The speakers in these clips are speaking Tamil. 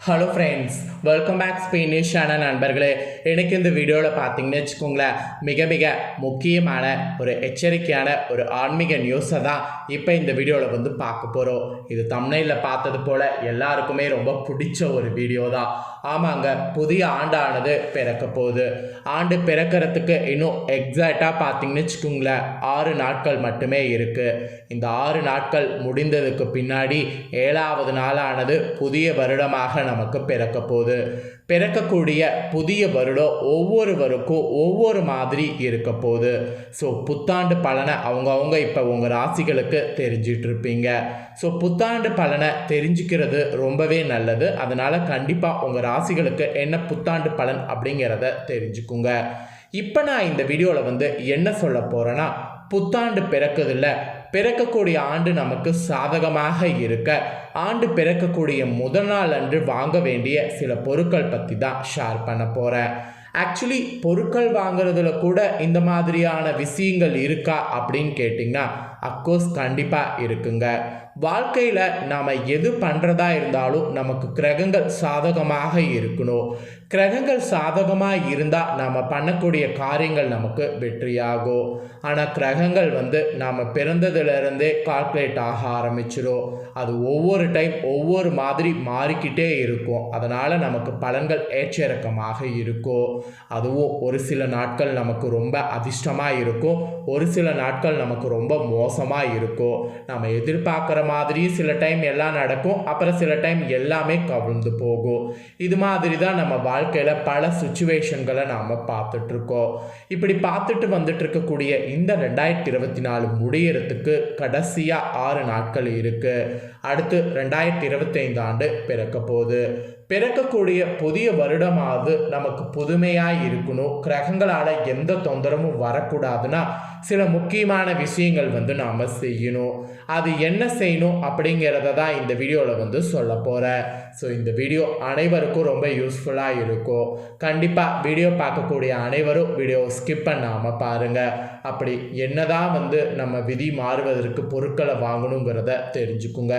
ஹலோ ஃப்ரெண்ட்ஸ் வெல்கம் பேக் ஸ்பீனிஷான நண்பர்களே. எனக்கு இந்த வீடியோவில் பார்த்தீங்கன்னு வச்சுக்கோங்களேன் மிக மிக முக்கியமான ஒரு எச்சரிக்கையான ஒரு ஆன்மீக நியூஸை தான் இப்போ இந்த வீடியோவில் வந்து பார்க்க போகிறோம் இது தமிழில் பார்த்தது போல் எல்லாருக்குமே ரொம்ப பிடிச்ச ஒரு வீடியோ தான். ஆமாங்க புதிய ஆண்டானது பிறக்க போகுது. ஆண்டு பிறக்கிறதுக்கு இன்னும் எக்ஸாக்டாக பார்த்தீங்கன்னு வச்சுக்கோங்களேன் ஆறு நாட்கள் மட்டுமே இருக்குது இந்த ஆறு நாட்கள் முடிந்ததுக்கு பின்னாடி ஏழாவது நாளானது புதிய வருடமாக நமக்கு பிறக்க போகுது. பிறக்கக்கூடிய புதிய வருடம் ஒவ்வொருவருக்கும் ஒவ்வொரு மாதிரி இருக்க போகுது. ஸோ புத்தாண்டு பலனை அவங்கவுங்க இப்போ உங்கள் ராசிகளுக்கு தெரிஞ்சிட்ருப்பீங்க. ஸோ புத்தாண்டு பலனை தெரிஞ்சுக்கிறது ரொம்பவே நல்லது. அதனால் கண்டிப்பாக உங்கள் ராசிகளுக்கு என்ன புத்தாண்டு பலன் அப்படிங்கிறத தெரிஞ்சுக்குங்க. இப்போ நான் இந்த வீடியோவில் வந்து என்ன சொல்ல போகிறேன்னா புத்தாண்டு பிறக்குதில்ல பிறக்கக்கூடிய ஆண்டு நமக்கு சாதகமாக இருக்க. ஆண்டு பிறக்கக்கூடிய முதல் நாள் அன்று வாங்க வேண்டிய சில பொருட்கள் பற்றி தான் ஷேர் பண்ண போகிறேன் ஆக்சுவலி பொருட்கள் வாங்குறதுல கூட இந்த மாதிரியான விஷயங்கள் இருக்கா அப்படின்னு கேட்டிங்கன்னா அக்கோர்ஸ் கண்டிப்பாக இருக்குங்க. வாழ்க்கையில் நாம் எது பண்ணுறதா இருந்தாலும் நமக்கு கிரகங்கள் சாதகமாக இருக்கணும். கிரகங்கள் சாதகமாக இருந்தால் நாம் பண்ணக்கூடிய காரியங்கள் நமக்கு வெற்றியாகும். ஆனால் கிரகங்கள் வந்து நாம் பிறந்ததுலேருந்தே கால்குலேட் ஆக ஆரம்பிச்சிடும் அது ஒவ்வொரு டைம் ஒவ்வொரு மாதிரி மாறிக்கிட்டே இருக்கும். அதனால் நமக்கு பலன்கள் ஏற்றிறக்கமாக இருக்கும். அதுவும் ஒரு சில நாட்கள் நமக்கு ரொம்ப அதிர்ஷ்டமாக இருக்கும். ஒரு சில நாட்கள் நமக்கு ரொம்ப மோசமாக இருக்கும். நம்ம எதிர்பார்க்குற மாதிரி சில டைம் எல்லாம் நடக்கும். அப்புறம் சில டைம் எல்லாமே கவிழ்ந்து போகும். இது மாதிரி தான் நம்ம வாழ்க்கையில் பல சுச்சுவேஷன்களை நாம் பார்த்துட்ருக்கோம் இப்படி பார்த்துட்டு வந்துட்டு இருக்கக்கூடிய இந்த ரெண்டாயிரத்தி இருபத்தி நாலு முடியறதுக்கு கடைசியாக ஆறு நாட்கள் இருக்குது அடுத்து ரெண்டாயிரத்தி இருபத்தைந்து ஆண்டு பிறக்க போகுது. பிறக்கக்கூடிய புதிய வருடமாவது நமக்கு புதுமையாக இருக்கணும். கிரகங்களால் எந்த தொந்தரவும் வரக்கூடாதுன்னா சில முக்கியமான விஷயங்கள் வந்து நாம் செய்யணும். அது என்ன செய்யணும் அப்படிங்கிறத தான் இந்த வீடியோவில் வந்து சொல்ல போகிறேன் ஸோ இந்த வீடியோ அனைவருக்கும் ரொம்ப யூஸ்ஃபுல்லாக இருக்கும். கண்டிப்பாக வீடியோ பார்க்கக்கூடிய அனைவரும் வீடியோ ஸ்கிப் பண்ணாமல் பாருங்கள் அப்படி என்னதான் வந்து நம்ம விதி மாறுவதற்கு பொருட்களை வாங்கணுங்கிறத தெரிஞ்சுக்குங்க.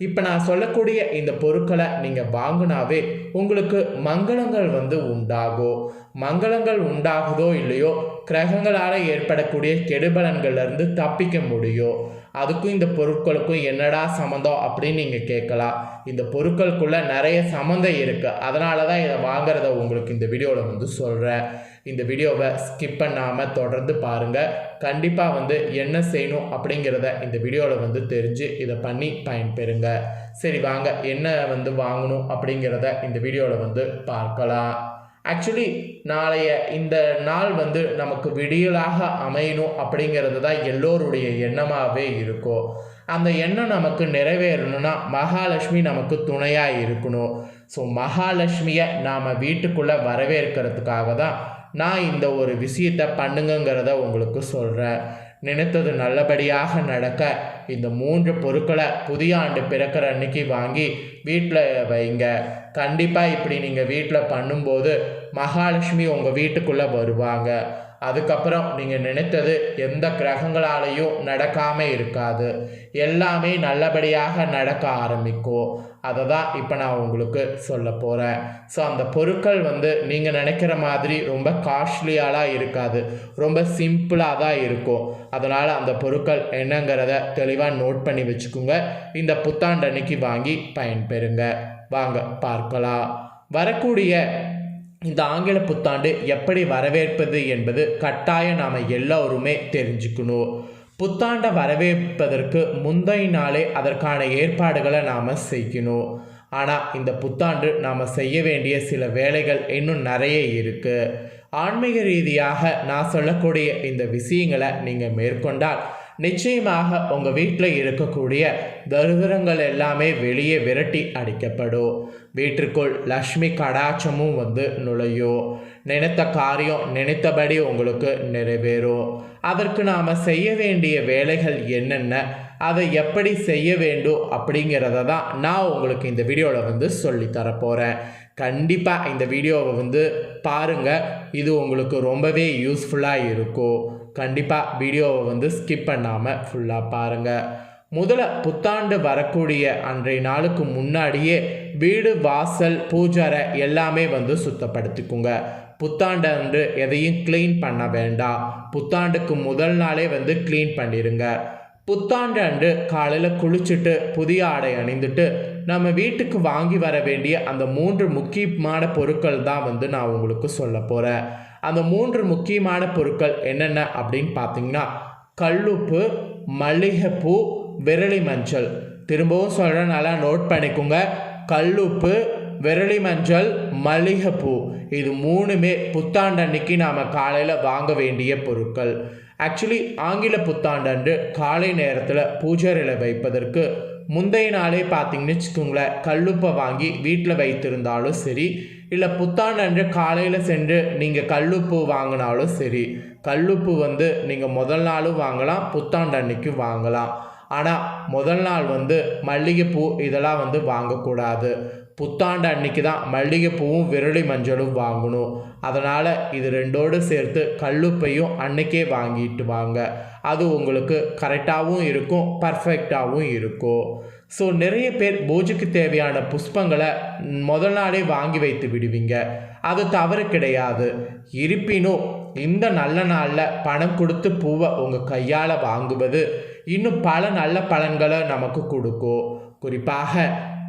இப்போ நான் சொல்லக்கூடிய இந்த பொருட்களை நீங்கள் வாங்கினாவே உங்களுக்கு மங்களங்கள் வந்து உண்டாகும் மங்களங்கள் உண்டாகுதோ இல்லையோ? கிரகங்களால் ஏற்படக்கூடிய கெடுபலன்கள்லேருந்து தப்பிக்க முடியும் அதுக்கும் இந்த பொருட்களுக்கும் என்னடா சம்மந்தம் அப்படின்னு நீங்கள் கேட்கலாம். இந்த பொருட்களுக்குள்ளே நிறைய சம்மந்தம் இருக்குது அதனால தான் இதை வாங்குறத உங்களுக்கு இந்த வீடியோவில் வந்து சொல்கிறேன் இந்த வீடியோவை ஸ்கிப் பண்ணாமல் தொடர்ந்து பாருங்கள் கண்டிப்பாக வந்து என்ன செய்யணும் அப்படிங்கிறத இந்த வீடியோவில் வந்து தெரிஞ்சு இதை பண்ணி பயன்பெறுங்க. சரி வாங்க. என்ன வந்து வாங்கணும் அப்படிங்கிறத இந்த வீடியோவில் வந்து பார்க்கலாம். ஆக்சுவலி நாளைய இந்த நாள் வந்து நமக்கு விடியலாக அமையணும் அப்படிங்கிறது தான் எல்லோருடைய எண்ணமாகவே இருக்கும் அந்த எண்ணம் நமக்கு நிறைவேறணும்னா மகாலட்சுமி நமக்கு துணையாக இருக்கணும். ஸோ மகாலட்சுமியை நாம் வீட்டுக்குள்ளே வரவேற்கிறதுக்காக தான் நான் இந்த ஒரு விஷயத்தை பண்ணுங்கங்கிறத உங்களுக்கு சொல்கிறேன் நினைத்தது நல்லபடியாக நடக்க இந்த மூன்று பொருட்களை புதிய ஆண்டு பிறக்கிற அன்னைக்கு வாங்கி வீட்டில் வைங்க. கண்டிப்பாக இப்படி நீங்கள் வீட்டில் பண்ணும்போது மகாலட்சுமி உங்கள் வீட்டுக்குள்ளே வருவாங்க. அதுக்கப்புறம் நீங்கள் நினைத்தது எந்த கிரகங்களாலையும் நடக்காமல் இருக்காது. எல்லாமே நல்லபடியாக நடக்க ஆரம்பிக்கும். அதை தான் இப்போ நான் உங்களுக்கு சொல்ல போகிறேன் ஸோ அந்த பொருட்கள் வந்து நீங்கள் நினைக்கிற மாதிரி ரொம்ப காஸ்ட்லியாலாம் இருக்காது. ரொம்ப சிம்பிளாக தான் இருக்கும். அதனால் அந்த பொருட்கள் என்னங்கிறத தெளிவாக நோட் பண்ணி வச்சுக்கோங்க. இந்த புத்தாண்டு அன்னைக்கு வாங்கி பயன்பெறுங்க. வாங்க பார்க்கலாம். வரக்கூடிய இந்த ஆங்கில புத்தாண்டு எப்படி வரவேற்பது என்பது கட்டாயம் நாம் எல்லோருமே தெரிஞ்சுக்கணும். புத்தாண்டை வரவேற்பதற்கு முந்தைய நாளே அதற்கான ஏற்பாடுகளை நாம் செய்யணும். ஆனால் இந்த புத்தாண்டு நாம் செய்ய வேண்டிய சில வேலைகள் இன்னும் நிறைய இருக்குது ஆன்மீக ரீதியாக நான் சொல்லக்கூடிய இந்த விஷயங்களை நீங்கள் மேற்கொண்டால் நிச்சயமாக உங்கள் வீட்டில் இருக்கக்கூடிய தரித்திரங்கள் எல்லாமே வெளியே விரட்டி அடிக்கப்படும். வீட்டிற்குள் லக்ஷ்மி கடாட்சமும் வந்து நுழையும். நினைத்த காரியம் நினைத்தபடி உங்களுக்கு நிறைவேறும் அதற்கு நாம் செய்ய வேண்டிய வேலைகள் என்னென்ன? அதை எப்படி செய்ய வேண்டும் அப்படிங்கிறத தான் நான் உங்களுக்கு இந்த வீடியோவில் வந்து சொல்லித்தரப்போகிறேன் கண்டிப்பாக இந்த வீடியோவை வந்து பாருங்கள் இது உங்களுக்கு ரொம்பவே யூஸ்ஃபுல்லாக இருக்கும். கண்டிப்பாக வீடியோவை வந்து ஸ்கிப் பண்ணாமல் ஃபுல்லாக பாருங்கள் முதல்ல புத்தாண்டு வரக்கூடிய அன்றைய நாளுக்கு முன்னாடியே வீடு வாசல் பூஜரை எல்லாமே வந்து சுத்தப்படுத்திக்குங்க. புத்தாண்டு அன்று எதையும் க்ளீன் பண்ண வேண்டாம். புத்தாண்டுக்கு முதல் நாளே வந்து க்ளீன் பண்ணிடுங்க புத்தாண்டு அன்று காலையில் குளிச்சுட்டு புதிய ஆடை அணிந்துட்டு நம்ம வீட்டுக்கு வாங்கி வர வேண்டிய அந்த மூன்று முக்கியமான பொருட்கள் தான் வந்து நான் உங்களுக்கு சொல்ல போகிறேன் அந்த மூன்று முக்கியமான பொருட்கள் என்னென்ன அப்படின்னு பார்த்தீங்கன்னா கல்லுப்பு மல்லிகைப்பூ விரலி மஞ்சள் திரும்பவும் சொல்கிறேன் நல்லா நோட் பண்ணிக்கோங்க. கல்லுப்பு விரலி மஞ்சள் மல்லிகைப்பூ. இது மூணுமே புத்தாண்டன்னைக்கு நாம் காலையில் வாங்க வேண்டிய பொருட்கள். ஆக்சுவலி ஆங்கில புத்தாண்டன்று காலை நேரத்தில் பூஜையில் வைப்பதற்கு முந்தைய நாளே பார்த்தீங்கன்னு வச்சுக்கோங்களேன் கல்லுப்பை வாங்கி வீட்டில் வைத்திருந்தாலும் சரி இல்லை புத்தாண்டன்று காலையில் சென்று நீங்கள் கல்லுப்பு வாங்கினாலும் சரி கல்லுப்பு வந்து நீங்கள் முதல் நாளும் வாங்கலாம் புத்தாண்டு அன்னைக்கு வாங்கலாம். ஆனால் முதல் நாள் வந்து மல்லிகைப்பூ இதெல்லாம் வந்து வாங்கக்கூடாது. புத்தாண்டு அன்னைக்கு தான் மல்லிகைப்பூவும் விரலி மஞ்சளும் வாங்கணும். அதனால் இது ரெண்டோடு சேர்த்து கல்லுப்பையும் அன்னைக்கே வாங்கிட்டு வாங்க. அது உங்களுக்கு கரெக்டாகவும் இருக்கும் பர்ஃபெக்டாகவும் இருக்கும். ஸோ நிறைய பேர் பூஜைக்கு தேவையான புஷ்பங்களை முதல் நாளே வாங்கி வைத்து விடுவீங்க. அது தவறு கிடையாது. இருப்பினும் இந்த நல்ல நாளில் பணம் கொடுத்து பூவை உங்கள் கையால் வாங்குவது இன்னும் பல நல்ல பலன்களை நமக்கு கொடுக்கும். குறிப்பாக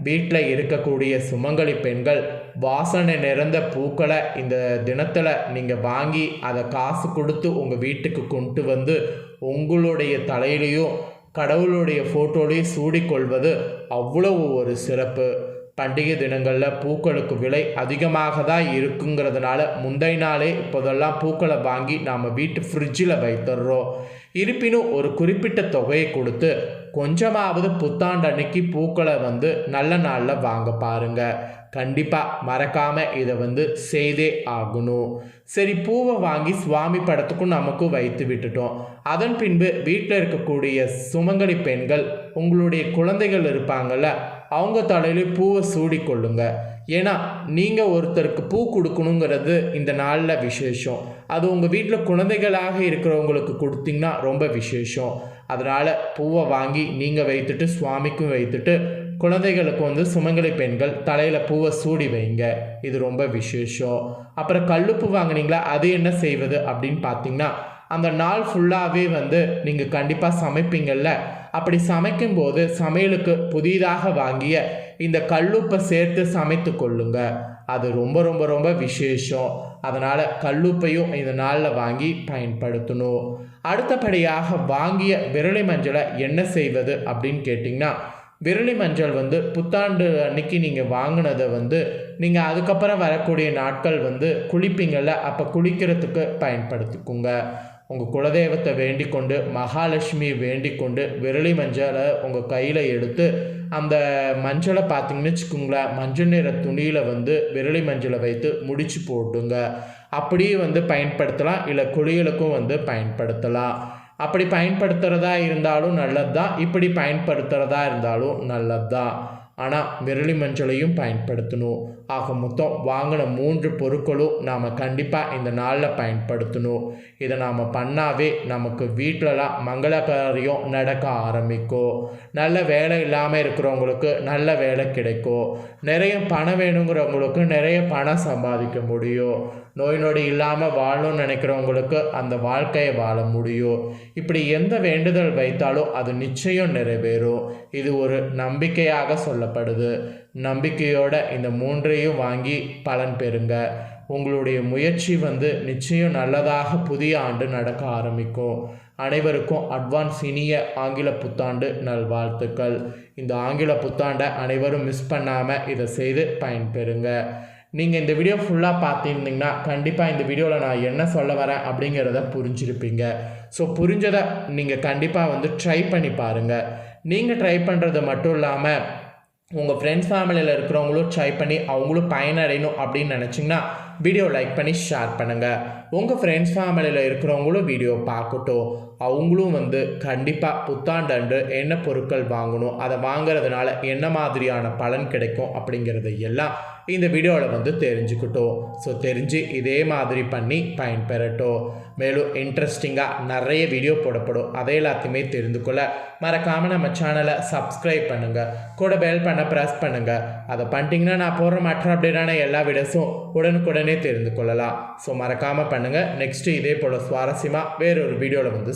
வீட்டில் இருக்கக்கூடிய சுமங்கலி பெண்கள் வாசனை நிறைந்த பூக்களை இந்த தினத்தில் நீங்கள் வாங்கி அதை காசு கொடுத்து உங்கள் வீட்டுக்கு கொண்டு வந்து உங்களுடைய தலையிலையும் கடவுளுடைய ஃபோட்டோலையும் சூடிக்கொள்வது அவ்வளவு ஒரு சிறப்பு. பண்டிகை தினங்களில் பூக்களுக்கு விலை அதிகமாக தான் இருக்குங்கிறதுனால முந்தைய நாளே இப்போதெல்லாம் பூக்களை வாங்கி நாம் வீட்டு ஃப்ரிட்ஜில் வைத்துடுறோம். இருப்பினும் ஒரு குறிப்பிட்ட தொகையை கொடுத்து கொஞ்சமாவது புத்தாண்டு அன்னைக்கு பூக்களை வந்து நல்ல நாளில் வாங்க பாருங்க. கண்டிப்பாக மறக்காமல் இதை வந்து செய்தே ஆகணும். சரி பூவை வாங்கி சுவாமி படத்துக்கும் நமக்கும் வைத்து விட்டுட்டோம். அதன் பின்பு வீட்டில் இருக்கக்கூடிய சுமங்கலி பெண்கள் உங்களுடைய குழந்தைகள் இருப்பாங்கள்ல அவங்க தலையில பூவை சூடிக்கொள்ளுங்க ஏன்னா நீங்கள் ஒருத்தருக்கு பூ கொடுக்கணுங்கிறது இந்த நாளில் விசேஷம். அது உங்கள் வீட்டில் குழந்தைகளாக இருக்கிறவங்களுக்கு கொடுத்தீங்கன்னா ரொம்ப விசேஷம். அதனால் பூவை வாங்கி நீங்கள் வைத்துட்டு சுவாமிக்கும் வைத்துட்டு குழந்தைகளுக்கு வந்து சுமங்கலி பெண்கள் தலையில் பூவை சூடி வைங்க. இது ரொம்ப விசேஷம். அப்புறம் கல்லுப்பு வாங்கினீங்களா? அது என்ன செய்வது அப்படின்னு பார்த்தீங்கன்னா அந்த நாள் ஃபுல்லாகவே வந்து நீங்கள் கண்டிப்பாக சமைப்பீங்கள்ல அப்படி சமைக்கும்போது சமையலுக்கு புதிதாக வாங்கிய இந்த கல்லுப்பை சேர்த்து சமைத்து கொள்ளுங்க. அது ரொம்ப ரொம்ப ரொம்ப விசேஷம். அதனால் கல்லுப்பையும் இந்த நாளில் வாங்கி பயன்படுத்தணும். அடுத்தபடியாக வாங்கிய விரலி மஞ்சளை என்ன செய்வது அப்படின்னு கேட்டிங்கன்னா விரலி மஞ்சள் வந்து புத்தாண்டு அன்னைக்கு நீங்கள் வாங்கினதை வந்து நீங்கள் அதுக்கப்புறம் வரக்கூடிய நாட்கள் வந்து குளிப்பீங்கள அப்போ குளிக்கிறதுக்கு பயன்படுத்திக்கோங்க. உங்கள் குலதெய்வத்தை வேண்டிக் கொண்டு மகாலட்சுமி வேண்டிக் கொண்டு விரலி மஞ்சளை உங்கள் கையில் எடுத்து அந்த மஞ்சளை பார்த்தீங்கன்னு வச்சுக்கோங்களேன் மஞ்சள் நிற துணியில் வந்து விரலி மஞ்சளை வைத்து முடிச்சு போட்டுங்க. அப்படியே வந்து பயன்படுத்தலாம் இல்லை குளியலுக்கும் வந்து பயன்படுத்தலாம். அப்படி பயன்படுத்துகிறதா இருந்தாலும் நல்லது தான் இப்படி பயன்படுத்துகிறதா இருந்தாலும் நல்லது தான் ஆனால் விரலி மஞ்சளையும் பயன்படுத்தணும். ஆக மொத்தம் வாங்கின மூன்று பொருட்களும் நாம் கண்டிப்பாக இந்த நாளில் பயன்படுத்தணும். இதை நாம் பண்ணாவே நமக்கு வீட்டிலலாம் மங்கள காரியம் நடக்க ஆரம்பிக்கும். நல்ல வேலை இல்லாமல் இருக்கிறவங்களுக்கு நல்ல வேலை கிடைக்கும். நிறைய பணம் வேணுங்கிறவங்களுக்கு நிறைய பணம் சம்பாதிக்க முடியும். நோய் நொடி இல்லாமல் வாழணும்னு நினைக்கிறவங்களுக்கு அந்த வாழ்க்கையை வாழ முடியும். இப்படி எந்த வேண்டுதல் வைத்தாலும் அது நிச்சயம் நிறைவேறும். இது ஒரு நம்பிக்கையாக சொல்லப்படுது. நம்பிக்கையோட இந்த மூன்றையும் வாங்கி பலன் பெறுங்க. உங்களுடைய முயற்சி வந்து நிச்சயம் நல்லதாக புதிய ஆண்டு நடக்க ஆரம்பிக்கும். அனைவருக்கும் அட்வான்ஸ் இனிய ஆங்கில புத்தாண்டு நல்வாழ்த்துக்கள். இந்த ஆங்கில புத்தாண்டை அனைவரும் மிஸ் பண்ணாமல் இதை செய்து பயன்பெறுங்க. நீங்கள் இந்த வீடியோ ஃபுல்லாக பார்த்துருந்தீங்கன்னா கண்டிப்பாக இந்த வீடியோவில் நான் என்ன சொல்ல வரேன் அப்படிங்கிறத புரிஞ்சிருப்பீங்க. ஸோ புரிஞ்சதை நீங்கள் கண்டிப்பாக வந்து ட்ரை பண்ணி பாருங்கள் நீங்கள் ட்ரை பண்ணுறது மட்டும் இல்லாமல் உங்கள் ஃப்ரெண்ட்ஸ் ஃபேமிலியில் இருக்கிறவங்களும் ட்ரை பண்ணி அவங்களும் பயனடையணும் அப்படின்னு நினச்சிங்கன்னா வீடியோ லைக் பண்ணி ஷேர் பண்ணுங்கள் உங்கள் ஃப்ரெண்ட்ஸ் ஃபேமிலியில் இருக்கிறவங்களும் வீடியோ பார்க்கட்டும். அவங்களும் வந்து கண்டிப்பாக புத்தாண்டன்று என்ன பொருட்கள் வாங்கணும் அதை வாங்குறதுனால என்ன மாதிரியான பலன் கிடைக்கும் அப்படிங்கிறத எல்லாம் இந்த வீடியோவில் வந்து தெரிஞ்சுக்கிட்டோம். ஸோ தெரிஞ்சு இதே மாதிரி பண்ணி பயன்பெறட்டும். மேலும் இன்ட்ரெஸ்டிங்காக நிறைய வீடியோ போடப்படும். அதை எல்லாத்தையுமே தெரிந்து கொள்ள மறக்காமல் நம்ம சேனலை சப்ஸ்கிரைப் பண்ணுங்கள் கூட பெல் பண்ண ப்ரெஸ் பண்ணுங்கள் அதை பண்ணிட்டீங்கன்னா நான் போடுற மற்ற அப்டேட்டான எல்லா வீடியோஸும் உடனுக்குடனே தெரிந்து கொள்ளலாம். ஸோ மறக்காமல் பண்ணுங்கள் நெக்ஸ்ட்டு இதே போல் சுவாரஸ்யமாக வேறொரு வீடியோவில் வந்து